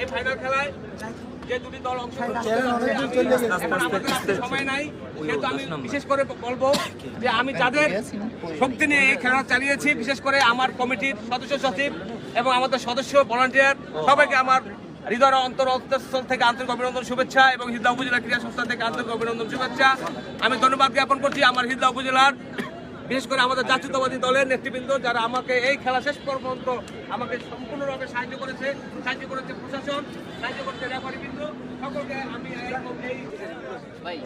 এই খেলায় যে দুটি দল সময় নাই আমি বিশেষ করে বলব যে আমি শক্তি নিয়ে এই খেলা চালিয়েছি বিশেষ করে আমার কমিটির সদস্য সচিব এবং আমাদের সদস্য ভলান্টিয়ার সবাইকে আমার হৃদয় অন্তর অন্তঃস্থল থেকে আন্তরিক অভিনন্দন, শুভেচ্ছা এবং হিজলা উপজেলা ক্রীড়া সংস্থা থেকে আন্তরিক অভিনন্দন, শুভেচ্ছা। আমি ধন্যবাদ জ্ঞাপন করছি আমার হিজলা উপজেলার বিশেষ করে আমাদের জাতীয়তাবাদী দলের নেতৃবৃন্দ যারা আমাকে এই খেলা শেষ পর্যন্ত আমাকে সম্পূর্ণভাবে সাহায্য করেছে সাহায্য করেছে প্রশাসন সাহায্য করেছে রেফারিবৃন্দ সকলকে আমি এই- এই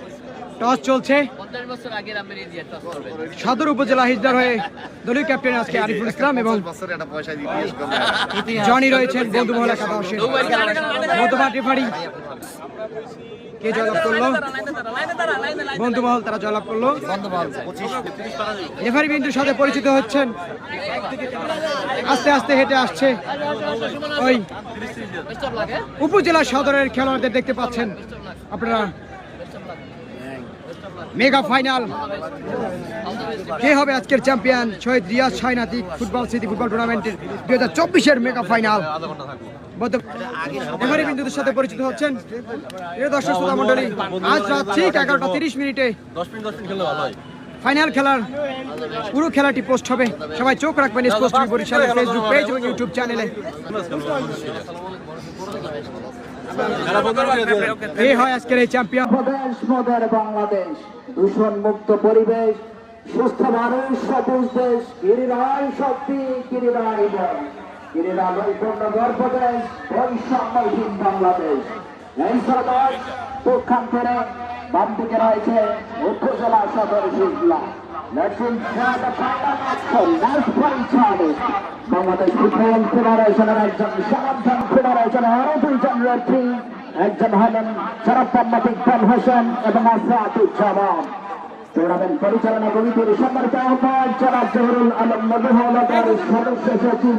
টস চলছে। পঞ্চাশ বছর আগের আমের ইন্ডিয়া টস করবে। সদর উপজেলা হিজদার হয়ে দলীয় ক্যাপ্টেন আজকে আরিফুল ইসলাম এবং বছর একটা পয়সা দিয়ে জনি রয়েছেন বন্ধু মহল রেফারি। কে জয়লাভ করল? বন্ধু মহল তারা জয়লাভ করল। রেফারি বিন্দুর সাথে পরিচিত হচ্ছেন। আস্তে আস্তে হেঁটে আসছে। ওই উপজেলা সদরের খেলোয়াড়দের দেখতে পাচ্ছেন আপনারা। Mega final. কে হবে আজকের চ্যাম্পিয়ন? শহীদ রিয়াজ সাইনাতিক ফুটবল স্মৃতি ফুটবল টুর্নামেন্টের দুই হাজার চব্বিশের মেগা ফাইনাল। এবারে সাথে পরিচিত হচ্ছেন আজ রাত ঠিক তিরিশ মিনিটে ফাইনাল খেলার খেলাটি পোস্ট হবে। সবাই চোখ রাখবেন ইউটিউব চ্যানেলে। এই হয় আজকের চ্যাম্পিয়ন মুক্ত পরিবেশ, সুস্থ মানুষ সবুজ দেশ গিরিরায় শক্তি গিরিরায় গিরিরায় পূর্ণ গর্ভদেশ বৈষম্যহীন বাংলাদেশ। এই সরকার পক্ষান্তরে বাম দিকে রয়েছে উপজেলা সদর শিবলা পরিচালনা কমিটির সম্মানিত আহ্বায়ক জনাব জহুরুল আলম মধুহলদার সদস্য সচিব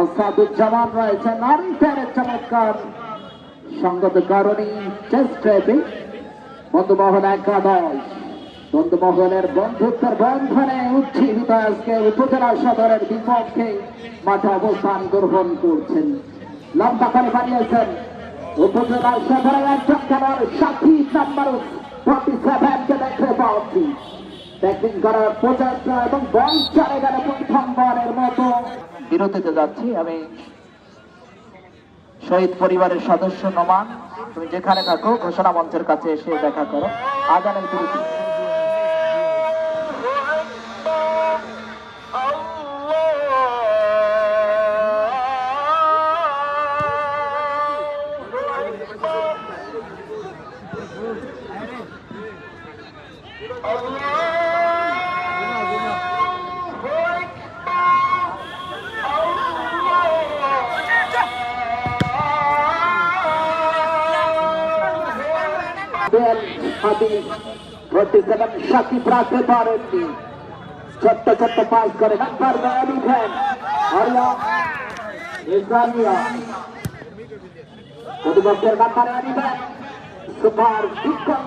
আসাদুজ্জামান রয়েছেন আরিফের চমৎকার সঙ্গত কারণে টেস্ট বন্ধুমহল একাদশ। বন্ধুমহলের বন্ধুত্বের বন্ধনে উজ্জীবিত আজকে উপজেলা সদরের বিপক্ষে মাঠে অবস্থান গ্রহণ করছেন। লম্বা করে বানিয়েছেন উপজেলা সদরের একজন খেলোয়াড় সাথী নাম্বার ফর্টি সেভেনকে দেখতে পাচ্ছি। ব্যাটিং করার প্রচেষ্টা এবং বল চারে গেল প্রথমবারের মতো। বিরতিতে যাচ্ছি আমি শহীদ পরিবারের সদস্য নমান। তুমি যেখানে থাকো ঘোষণা মঞ্চের কাছে এসে দেখা করো। আজানের বিরতি। বেল হাবিব ফোর্টি সেভেন সাকিব রাখতে পারেননি ছোট্ট ছোট্ট পাস করে। নাম্বার আলী খান। আরিয়া ইসলামিয়া প্রতিপক্ষের নাম্বারে আলী সুপার বিক্রম